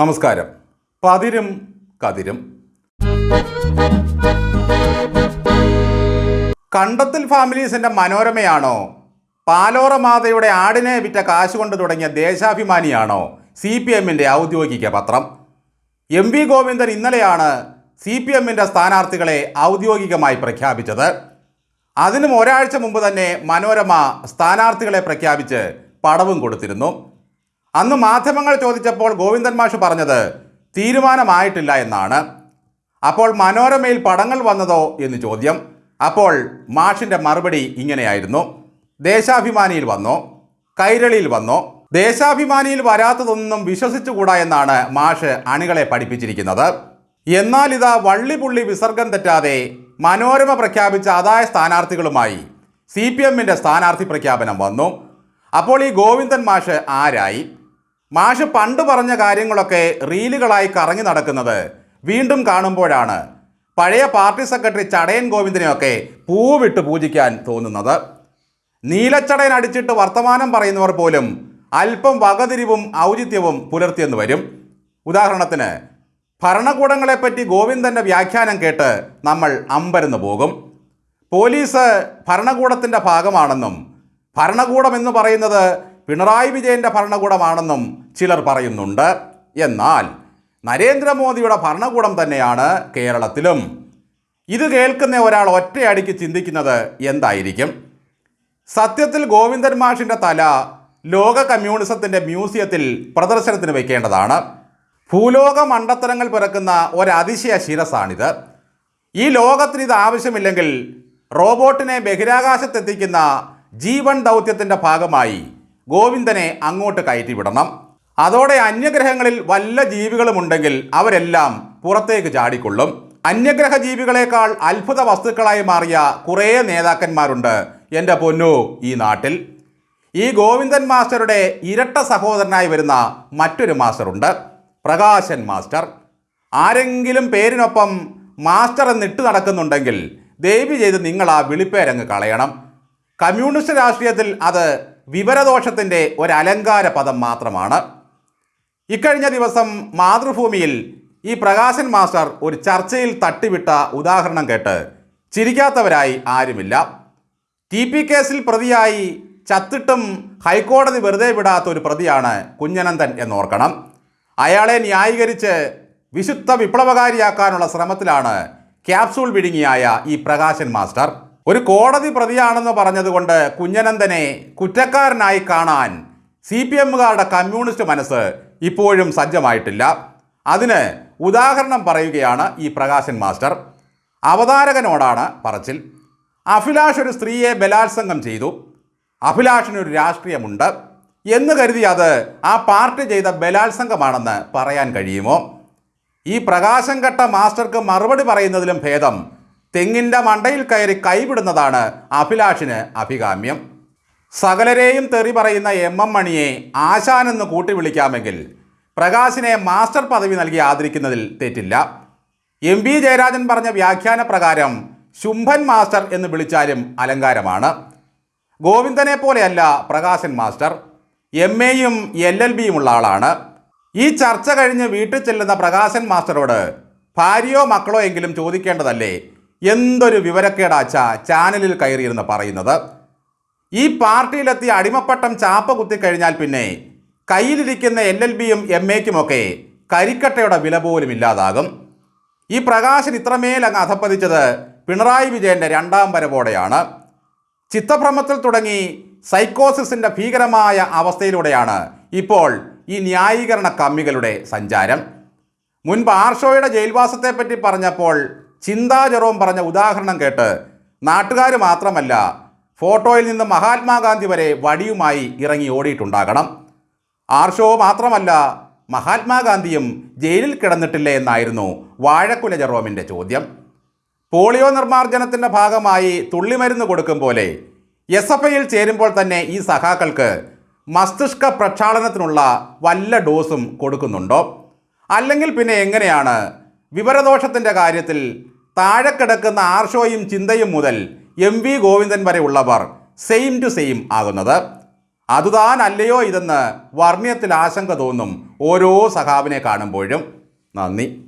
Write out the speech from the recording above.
നമസ്കാരം. പതിരും കതിരും. കണ്ടത്തിൽ ഫാമിലീസിന്റെ മനോരമയാണോ? പാലോറ മാതയുടെ ആടിനെ വിറ്റ കാശുകൊണ്ട് തുടങ്ങിയ ദേശാഭിമാനിയാണോ? സി പി എമ്മിന്റെ ഔദ്യോഗിക പത്രം. എം വി ഗോവിന്ദൻ ഇന്നലെയാണ് സി പി എമ്മിന്റെ സ്ഥാനാർത്ഥികളെ ഔദ്യോഗികമായി പ്രഖ്യാപിച്ചത്. അതിനും ഒരാഴ്ച മുമ്പ് തന്നെ മനോരമ സ്ഥാനാർത്ഥികളെ പ്രഖ്യാപിച്ച് പടവും കൊടുത്തിരുന്നു. അന്ന് മാധ്യമങ്ങൾ ചോദിച്ചപ്പോൾ ഗോവിന്ദൻ മാഷ് പറഞ്ഞത് തീരുമാനമായിട്ടില്ല എന്നാണ്. അപ്പോൾ മനോരമയിൽ പടങ്ങൾ വന്നതോ എന്ന് ചോദ്യം. അപ്പോൾ മാഷിന്റെ മറുപടി ഇങ്ങനെയായിരുന്നു. ദേശാഭിമാനിയിൽ വന്നോ? കൈരളിയിൽ വന്നോ? ദേശാഭിമാനിയിൽ വരാത്തതൊന്നും വിശ്വസിച്ചുകൂടാ എന്നാണ് മാഷ് അണികളെ പഠിപ്പിച്ചിരിക്കുന്നത്. എന്നാൽ ഇതാ വള്ളിപുള്ളി വിസർഗം തെറ്റാതെ മനോരമ പ്രഖ്യാപിച്ച ആദായ സ്ഥാനാർത്ഥികളുമായി സി പി എമ്മിന്റെ സ്ഥാനാർത്ഥി പ്രഖ്യാപനം വന്നു. അപ്പോൾ ഈ ഗോവിന്ദൻ മാഷ് ആരായി? മാഷ് പണ്ട് പറഞ്ഞ കാര്യങ്ങളൊക്കെ റീലുകളായി കറങ്ങി നടക്കുന്നത് വീണ്ടും കാണുമ്പോഴാണ്. പഴയ പാർട്ടി സെക്രട്ടറി ചടയൻ ഗോവിന്ദനെയൊക്കെ പൂവിട്ട് പൂജിക്കാൻ തോന്നുന്നത്. നീലച്ചടയൻ അടിച്ചിട്ട് വർത്തമാനം പറയുന്നവർ പോലും അല്പം വകതിരിവും ഔചിത്യവും പുലർത്തിയെന്ന് വരും. ഉദാഹരണത്തിന് ഭരണകൂടങ്ങളെപ്പറ്റി ഗോവിന്ദന്റെ വ്യാഖ്യാനം കേട്ട് നമ്മൾ അമ്പരന്ന് പോകും. പോലീസ് ഭരണകൂടത്തിന്റെ ഭാഗമാണെന്നും ഭരണകൂടം എന്ന് പറയുന്നത് പിണറായി വിജയന്റെ ഭരണകൂടമാണെന്നും ചിലർ പറയുന്നുണ്ട്. എന്നാൽ നരേന്ദ്രമോദിയുടെ ഭരണകൂടം തന്നെയാണ് കേരളത്തിലും. ഇത് കേൾക്കുന്ന ഒരാൾ ഒറ്റയടിക്ക് ചിന്തിക്കുന്നത് എന്തായിരിക്കും? സത്യത്തിൽ ഗോവിന്ദൻ മാഷിന്റെ തല ലോക കമ്മ്യൂണിസത്തിന്റെ മ്യൂസിയത്തിൽ പ്രദർശനത്തിന് വയ്ക്കേണ്ടതാണ് ഭൂലോക മണ്ടത്തരങ്ങൾ പിറക്കുന്ന ഒരതിശയ ശിരസാണിത്. ഈ ലോകത്തിന് ഇത് ആവശ്യമില്ലെങ്കിൽ റോബോട്ടിനെ ബഹിരാകാശത്തെത്തിക്കുന്ന ജീവൻ ദൗത്യത്തിന്റെ ഭാഗമായി ഗോവിന്ദനെ അങ്ങോട്ട് കയറ്റിവിടണം. അതോടെ അന്യഗ്രഹങ്ങളിൽ വല്ല ജീവികളുമുണ്ടെങ്കിൽ അവരെല്ലാം പുറത്തേക്ക് ചാടിക്കൊള്ളും. അന്യഗ്രഹ ജീവികളെക്കാൾ അത്ഭുത വസ്തുക്കളായി മാറിയ കുറേ നേതാക്കന്മാരുണ്ട് എന്റെ പൊന്നു ഈ നാട്ടിൽ. ഈ ഗോവിന്ദൻ മാസ്റ്ററുടെ ഇരട്ട സഹോദരനായി വരുന്ന മറ്റൊരു മാസ്റ്ററുണ്ട് പ്രകാശൻ മാസ്റ്റർ. ആരെങ്കിലും പേരിനൊപ്പം മാസ്റ്റർ എന്നിട്ട് നടക്കുന്നുണ്ടെങ്കിൽ ദയവ് ചെയ്ത് നിങ്ങൾ ആ വിളിപ്പേരങ്ങ് കളയണം. കമ്മ്യൂണിസ്റ്റ് രാഷ്ട്രീയത്തിൽ അത് വിവരദോഷത്തിന്റെ ഒരു അലങ്കാര പദം മാത്രമാണ്. ഇക്കഴിഞ്ഞ ദിവസം മാതൃഭൂമിയിൽ ഈ പ്രകാശൻ മാസ്റ്റർ ഒരു ചർച്ചയിൽ തട്ടിവിട്ട ഉദാഹരണം കേട്ട് ചിരിക്കാത്തവരായി ആരുമില്ല. ടി പി കേസിൽ പ്രതിയായി ചത്തിട്ടും ഹൈക്കോടതി വെറുതെ വിടാത്ത ഒരു പ്രതിയാണ് കുഞ്ഞനന്ദൻ എന്നോർക്കണം. അയാളെ ന്യായീകരിച്ച് വിശുദ്ധ വിപ്ലവകാരിയാക്കാനുള്ള ശ്രമത്തിലാണ് ക്യാപ്സൂൾ വിഴുങ്ങിയായ ഈ പ്രകാശൻ മാസ്റ്റർ. ഒരു കോടതി പ്രതിയാണെന്ന് പറഞ്ഞതുകൊണ്ട് കുഞ്ഞനന്ദനെ കുറ്റക്കാരനായി കാണാൻ സി പി എമ്മുകാരുടെ കമ്മ്യൂണിസ്റ്റ് മനസ്സ് ഇപ്പോഴും സജ്ജമായിട്ടില്ല. അതിന് ഉദാഹരണം പറയുകയാണ് ഈ പ്രകാശൻ മാസ്റ്റർ. അവതാരകനോടാണ് പറച്ചിൽ. അഭിലാഷ് ഒരു സ്ത്രീയെ ബലാത്സംഗം ചെയ്തു. അഭിലാഷിനൊരു രാഷ്ട്രീയമുണ്ട്. എന്ന് കരുതി അത് ആ പാർട്ടി ചെയ്ത ബലാത്സംഗമാണെന്ന് പറയാൻ കഴിയുമോ? ഈ പ്രകാശം കെട്ട മാസ്റ്റർക്ക് മറുപടി പറയുന്നതിലും ഭേദം തെങ്ങിന്റെ മണ്ടയിൽ കയറി കൈവിടുന്നതാണ് അഭിലാഷിന് അഭികാമ്യം. സകലരെയും തെറി പറയുന്ന എം എം മണിയെ ആശാനെന്ന് കൂട്ടി വിളിക്കാമെങ്കിൽ പ്രകാശിനെ മാസ്റ്റർ പദവി നൽകി ആദരിക്കുന്നതിൽ തെറ്റില്ല. എം വി ജയരാജൻ പറഞ്ഞ വ്യാഖ്യാന പ്രകാരം ശുംഭൻ മാസ്റ്റർ എന്ന് വിളിച്ചാലും അലങ്കാരമാണ്. ഗോവിന്ദനെ പോലെയല്ല പ്രകാശൻ മാസ്റ്റർ. എം എയും എൽ എൽ ബിയും ഉള്ള ആളാണ്. ഈ ചർച്ച കഴിഞ്ഞ് വീട്ടിൽ ചെല്ലുന്ന പ്രകാശൻ മാസ്റ്ററോട് ഭാര്യയോ മക്കളോ എങ്കിലും ചോദിക്കേണ്ടതല്ലേ? എന്തൊരു വിവരക്കേടാച്ച ചാനലിൽ കയറിയിരുന്ന് പറയുന്നത്? ഈ പാർട്ടിയിലെത്തിയ അടിമപ്പട്ടം ചാപ്പ കുത്തിക്കഴിഞ്ഞാൽ പിന്നെ കയ്യിലിരിക്കുന്ന എൽ എൽ ബിയും എം എക്കുമൊക്കെ കരിക്കട്ടയുടെ വില പോലും ഇല്ലാതാകും. ഈ പ്രകാശൻ ഇത്രമേൽ അങ്ങ് അധപ്പതിച്ചത് പിണറായി വിജയന്റെ രണ്ടാം വരവോടെയാണ്. ചിത്തഭ്രമത്തിൽ തുടങ്ങി സൈക്കോസിസിന്റെ ഭീകരമായ അവസ്ഥയിലൂടെയാണ് ഇപ്പോൾ ഈ ന്യായീകരണ കമ്മികളുടെ സഞ്ചാരം. മുൻപ് ആർഷോയുടെ ജയിൽവാസത്തെപ്പറ്റി പറഞ്ഞപ്പോൾ ചിന്താ ജെറോം പറഞ്ഞ ഉദാഹരണം കേട്ട് നാട്ടുകാർ മാത്രമല്ല ഫോട്ടോയിൽ നിന്ന് മഹാത്മാഗാന്ധി വരെ വടിയുമായി ഇറങ്ങി ഓടിയിട്ടുണ്ടാകണം. ആർഷോ മാത്രമല്ല മഹാത്മാഗാന്ധിയും ജയിലിൽ കിടന്നിട്ടില്ലേ എന്നായിരുന്നു വാഴക്കുല ജെറോമിന്റെ ചോദ്യം. പോളിയോ നിർമ്മാർജനത്തിന്റെ ഭാഗമായി തുള്ളിമരുന്ന് കൊടുക്കും പോലെ എസ് എഫ് ഐയിൽ ചേരുമ്പോൾ തന്നെ ഈ സഖാക്കൾക്ക് മസ്തിഷ്ക പ്രക്ഷാളനത്തിനുള്ള വല്ല ഡോസും കൊടുക്കുന്നുണ്ടോ? അല്ലെങ്കിൽ പിന്നെ എങ്ങനെയാണ് വിവരദോഷത്തിന്റെ കാര്യത്തിൽ താഴെ കിടക്കുന്ന ആർഷോയും ചിന്തയും മുതൽ എം വി ഗോവിന്ദൻ വരെ ഉള്ളവർ സെയിം ടു സെയിം ആകുന്നത്. അതുതാനല്ലയോ ഇതെന്ന് വർണ്യത്തിൽ ആശങ്ക തോന്നും ഓരോ സഖാവിനെ കാണുമ്പോഴും. നന്ദി.